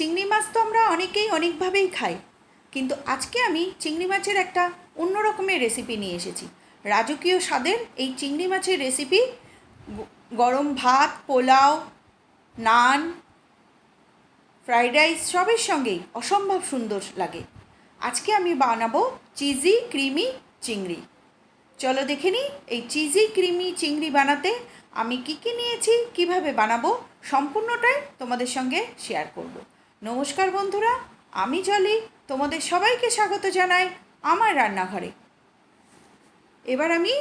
চিংড়ি মাছ তো আমরা অনেকেই অনেকভাবেই খাই। কিন্তু আজকে আমি চিংড়ি মাছের একটা অন্য রকমের রেসিপি নিয়ে এসেছি। রাজকীয় স্বাদের এই চিংড়ি মাছের রেসিপি গরম ভাত, পোলাও, নান ফ্রাইড রাইস সবের সঙ্গেই অসম্ভব সুন্দর লাগে। আজকে আমি বানাবো চিজি ক্রিমি চিংড়ি। চলো দেখে নিই এই চিজি ক্রিমি চিংড়ি বানাতে আমি কি কি নিয়েছি, কীভাবে বানাবো, সম্পূর্ণটাই তোমাদের সঙ্গে শেয়ার করব। নমস্কার বন্ধুরা, আমি জলি, তোমাদের সবাইকে স্বাগত জানাই আমার রান্নাঘরে। এবার আমি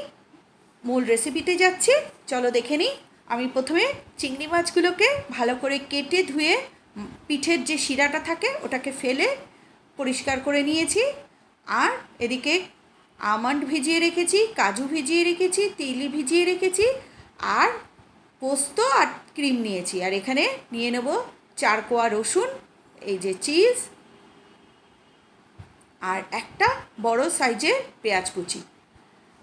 মূল রেসিপিতে যাচ্ছি। চলো দেখে নিই। আমি প্রথমে চিংড়ি মাছগুলোকে ভালো করে কেটে ধুয়ে পিঠের যে শিরাটা থাকে, ওটাকে ফেলে পরিষ্কার করে নিয়েছি। আর এদিকে আমন্ড ভিজিয়ে রেখেছি, কাজু ভিজিয়ে রেখেছি, তিলি ভিজিয়ে রেখেছি, আর পোস্ত আর ক্রিম নিয়েছি। আর এখানে নিয়ে নেব চার কোয়া রসুন এই যে চিজ আর একটা বড় সাইজের পেঁয়াজ কুচি।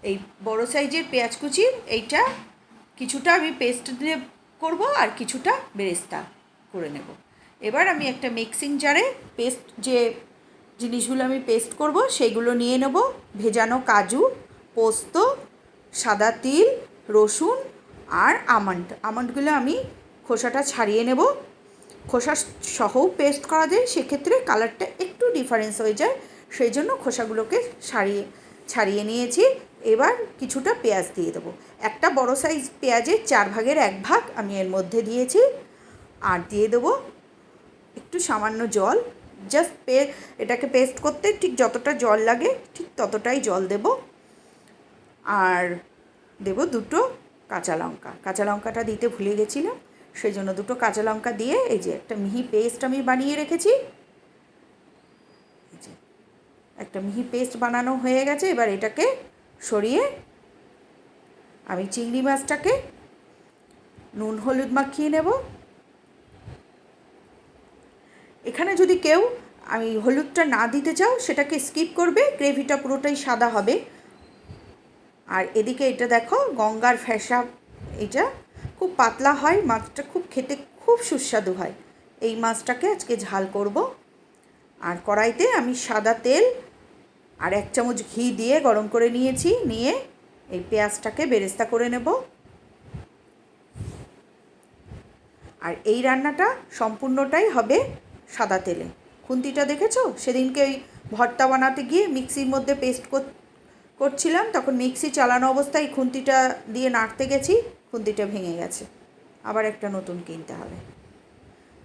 এই বড় সাইজের পেঁয়াজ কুচির এইটা কিছুটা আমি পেস্ট দিয়ে করব আর কিছুটা বেরেস্তা করে নেব। এবার আমি একটা মিক্সিং জারে পেস্ট যে জিনিসগুলো আমি পেস্ট করব, সেগুলো নিয়ে নেব। ভেজানো কাজু, পোস্ত, সাদা তিল, রসুন আর আমন্ড। আমন্ডগুলো আমি খোসাটা ছাড়িয়ে নেব। খোসা সহও পেস্ট করা যায়, সেক্ষেত্রে কালারটা একটু ডিফারেন্স হয়ে যায়। সেই জন্য খোসাগুলোকে সারিয়ে, ছাড়িয়ে নিয়েছি। এবার কিছুটা পেঁয়াজ দিয়ে দেবো। একটা বড় সাইজ পেঁয়াজের চার ভাগের এক ভাগ আমি এর মধ্যে দিয়েছি। আর দিয়ে দেবো একটু সামান্য জল। জাস্ট পে, এটাকে পেস্ট করতে ঠিক যতটা জল লাগে, ঠিক ততটাই জল দেব। আর দেব দুটো কাঁচা লঙ্কা। কাঁচা লঙ্কাটা দিতে ভুলে গেছিলাম। সেই জন্য দুটো কাঁচা লঙ্কা দিয়ে এই যে একটা মিহি পেস্ট আমি বানিয়ে রেখেছি। একটা মিহি পেস্ট বানানো হয়ে গেছে, এবার এটাকে সরিয়ে আমি চিংড়ি মাছটাকে নুন হলুদ মাখিয়ে নেব। এখানে যদি কেউ আমি হলুদটা না দিতে চাও, সেটাকে স্কিপ করবে, গ্রেভিটা পুরোটাই সাদা হবে। আর এদিকে এটা দেখো গঙ্গার ফ্যাসা এটা খুব পাতলা হয়, মাছটা খুব খেতে খুব সুস্বাদু হয়। এই মাছটাকে আজকে ঝাল করব। আর কড়াইতে আমি সাদা তেল আর এক চামচ ঘি দিয়ে গরম করে নিয়েছি, নিয়ে এই পেঁয়াজটাকে বেরেস্তা করে নেব। আর এই রান্নাটা সম্পূর্ণটাই হবে সাদা তেলে। খুন্তিটা দেখেছ? সেদিনকে ওই ভর্তা বানাতে গিয়ে মিক্সির মধ্যে পেস্ট করছিলাম, তখন মিক্সি চালানো অবস্থায় খুন্তিটা দিয়ে নাড়তে গেছি। খুন্তিটা ভেঙে গেছে। আবার একটা নতুন কিনতে হবে।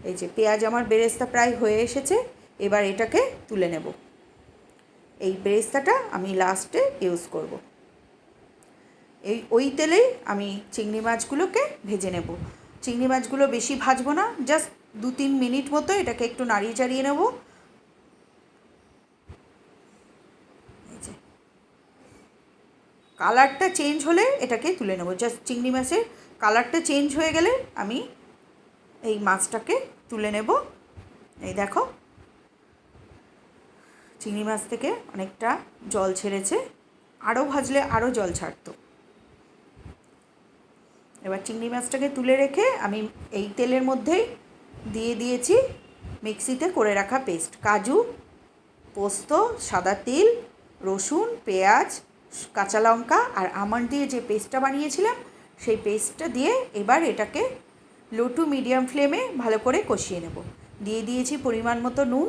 এই যে পেঁয়াজ আমার বেরেস্তা প্রায় হয়ে এসেছে, এবার এটাকে তুলে নেব। এই বেরেস্তাটা আমি লাস্টে ইউজ করব। এই ওই তেলেই আমি চিংড়ি মাছগুলোকে ভেজে নেব। চিংড়ি মাছগুলো বেশি ভাজবো না জাস্ট দু তিন মিনিট মতো এটাকে একটু নাড়িয়ে চাড়িয়ে নেব এই যে কালারটা চেঞ্জ হলে এটাকে তুলে নেব। জাস্ট চিংড়ি মাছের কালারটা চেঞ্জ হয়ে গেলে আমি এই মাছটাকে তুলে নেব। এই দেখো। চিংড়ি মাছ থেকে অনেকটা জল ছেড়েছে। আরও ভাজলে আরও জল ছাড়তো। এবার চিংড়ি মাছটাকে তুলে রেখে আমি এই তেলের মধ্যেই দিয়ে দিয়েছি মিক্সিতে করে রাখা পেস্ট। কাজু, পোস্ত, সাদা তিল, রসুন, পেঁয়াজ কাঁচা লঙ্কা আর আমন্ড দিয়ে যে পেস্টটা বানিয়েছিলাম, সেই পেস্টটা দিয়ে এবার এটাকে লো টু মিডিয়াম ফ্লেমে ভালো করে কষিয়ে নেব। দিয়ে দিয়েছি পরিমাণ মতো নুন।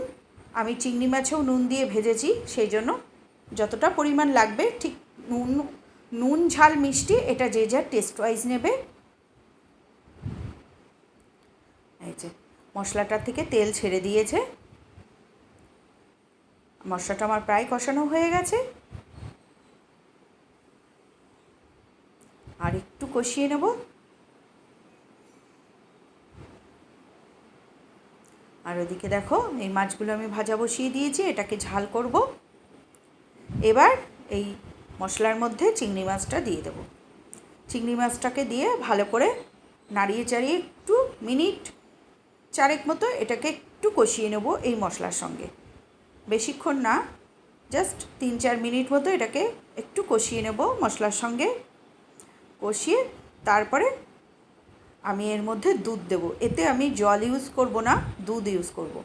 আমি চিংড়ি মাছেও নুন দিয়ে ভেজেছি, সেই জন্য যতটা পরিমাণ লাগবে, ঠিক নুন নুন, ঝাল, মিষ্টি, এটা যে যার টেস্ট ওয়াইজ নেবে। যে মশলাটার থেকে তেল ছেড়ে দিয়েছে। মশলাটা আমার প্রায় কষানো হয়ে গেছে আর একটু কষিয়ে নেব। আর ওদিকে দেখো, এই মাছগুলো আমি ভাজা বসিয়ে দিয়েছি, এটাকে ঝাল করব। এবার এই মশলার মধ্যে চিংড়ি মাছটা দিয়ে দেবো। চিংড়ি মাছটাকে দিয়ে ভালো করে নাড়িয়ে চাড়িয়ে একটু মিনিট চারেক মতো এটাকে একটু কষিয়ে নেব এই মশলার সঙ্গে। বেশিক্ষণ না, জাস্ট তিন চার মিনিট মতো এটাকে একটু কষিয়ে নেব মশলার সঙ্গে। কষিয়ে তারপরে আমি এর মধ্যে দুধ দেবো। এতে আমি জল ইউজ করব না, দুধ ইউজ করব।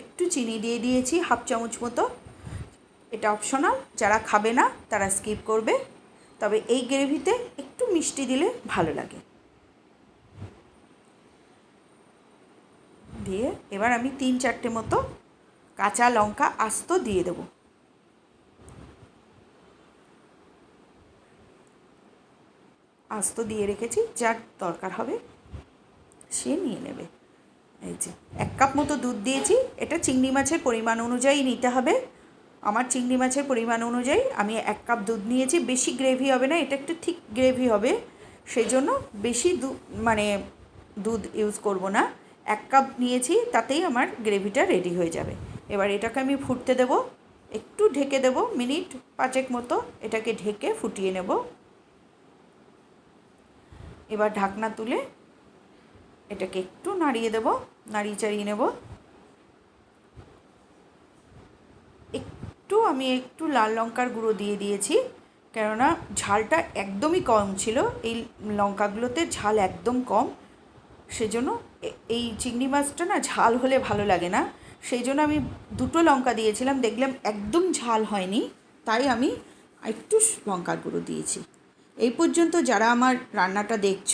একটু চিনি দিয়ে দিয়েছি, হাফ চামচ মতো। এটা অপশনাল যারা খাবে না, তারা স্কিপ করবে। তবে এই গ্রেভিতে একটু মিষ্টি দিলে ভালো লাগে। দিয়ে এবার আমি তিন চারটে মতো কাঁচা লঙ্কা আস্ত দিয়ে দেবো। আস্ত দিয়ে রেখেছি, যার দরকার হবে সে নিয়ে নেবে। এই যে, এক কাপ মতো দুধ দিয়েছি, এটা চিংড়ি মাছের পরিমাণ অনুযায়ী নিতে হবে। আমার চিংড়ি মাছের পরিমাণ অনুযায়ী আমি এক কাপ দুধ নিয়েছি, বেশি গ্রেভি হবে না, এটা একটু ঠিক গ্রেভি হবে। সেই জন্য বেশি দু মানে দুধ ইউজ করব না, এক কাপ নিয়েছি, তাতেই আমার গ্রেভিটা রেডি হয়ে যাবে। এবার এটাকে আমি ফুটতে দেব, একটু ঢেকে দেব, মিনিট পাঁচেক মতো এটাকে ঢেকে ফুটিয়ে নেব। এবার ঢাকনা তুলে এটাকে একটু নাড়িয়ে দেব, নাড়িয়ে চাড়িয়ে নেব। একটু আমি একটু লাল লঙ্কার গুঁড়ো দিয়ে দিয়েছি, কেননা ঝালটা একদমই কম ছিল, এই লঙ্কাগুলোতে ঝাল একদম কম। সেজন্য এই চিংড়ি মাছটা না ঝাল হলে ভালো লাগে না। সেই জন্য আমি দুটো লঙ্কা দিয়েছিলাম, দেখলাম একদম ঝাল হয়নি, তাই আমি একটু লঙ্কার গুঁড়ো দিয়েছি। এই পর্যন্ত যারা আমার রান্নাটা দেখছ,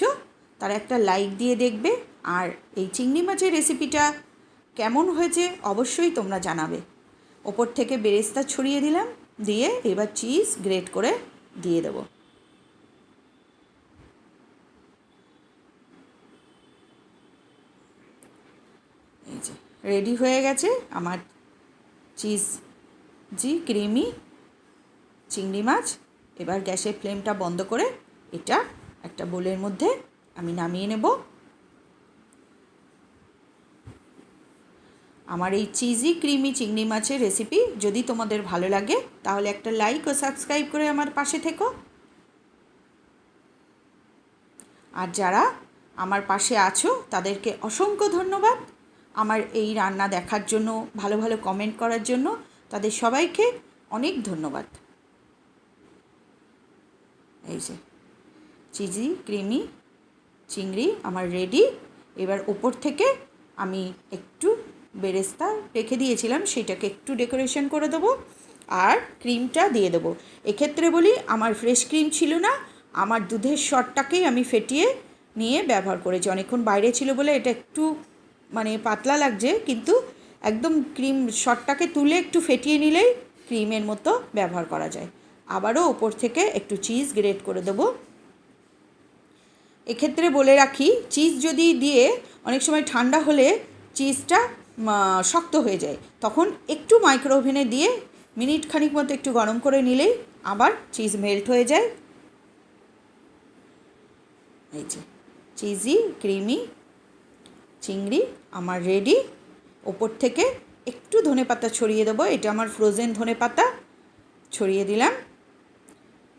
তারা একটা লাইক দিয়ে দেখবে। আর এই চিংড়ি মাছের রেসিপিটা কেমন হয়েছে অবশ্যই তোমরা জানাবে। ওপর থেকে বেরেস্তা ছড়িয়ে দিলাম, দিয়ে এবার চিজ গ্রেট করে দিয়ে দেবো। এই যে রেডি হয়ে গেছে আমার চিজ জি ক্রিমি চিংড়ি মাছ। এবার গ্যাসের ফ্লেমটা বন্ধ করে এটা একটা বোলের মধ্যে আমি নামিয়ে নেব। আমার এই চিজি ক্রিমি চিংড়ি মাছের রেসিপি যদি তোমাদের ভালো লাগে, তাহলে একটা লাইক ও সাবস্ক্রাইব করে আমার পাশে থেকো। আর যারা আমার পাশে আছো, তাদেরকে অসংখ্য ধন্যবাদ। আমার এই রান্না দেখার জন্য, ভালো ভালো কমেন্ট করার জন্য, তাদের সবাইকে অনেক ধন্যবাদ। এই যে, চিজি, ক্রিমি, চিংড়ি, আমার রেডি। এবার ওপর থেকে আমি একটু বেরেস্তা রেখে দিয়েছিলাম, সেটাকে একটু ডেকোরেশন করে দেবো আর ক্রিমটা দিয়ে দেবো। এক্ষেত্রে বলি, আমার ফ্রেশ ক্রিম ছিল না, আমার দুধের শটটাকেই আমি ফেটিয়ে নিয়ে ব্যবহার করেছি। অনেকক্ষণ বাইরে ছিল বলে এটা একটু মানে পাতলা লাগছে, কিন্তু একদম ক্রিম শটটাকে তুলে একটু ফেটিয়ে নিলেই ক্রিমের মতো ব্যবহার করা যায়। আবারও ওপর থেকে একটু চিজ গ্রেট করে দেবো। এক্ষেত্রে বলে রাখি চিজ যদি দিয়ে অনেক সময় ঠান্ডা হলে চিজটা শক্ত হয়ে যায়। তখন একটু মাইক্রো ওভেনে দিয়ে মিনিট খানিক মতো একটু গরম করে নিলেই আবার চিজ মেল্ট হয়ে যায়। এই যে চিজি ক্রিমি চিংড়ি আমার রেডি ওপর থেকে একটু ধনে পাতা ছড়িয়ে দেবো, এটা আমার ফ্রোজেন ধনে পাতা ছড়িয়ে দিলাম।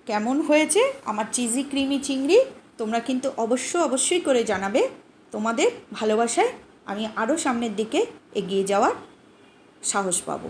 কেমন হয়েছে? আমার চিজি ক্রিমি চিংড়ি তোমরা কিন্তু অবশ্য অবশ্যই করে জানাবে তোমাদের ভালোবাসায়। আমি আরও সামনের দিকে এগিয়ে যাওয়ার সাহস পাবো।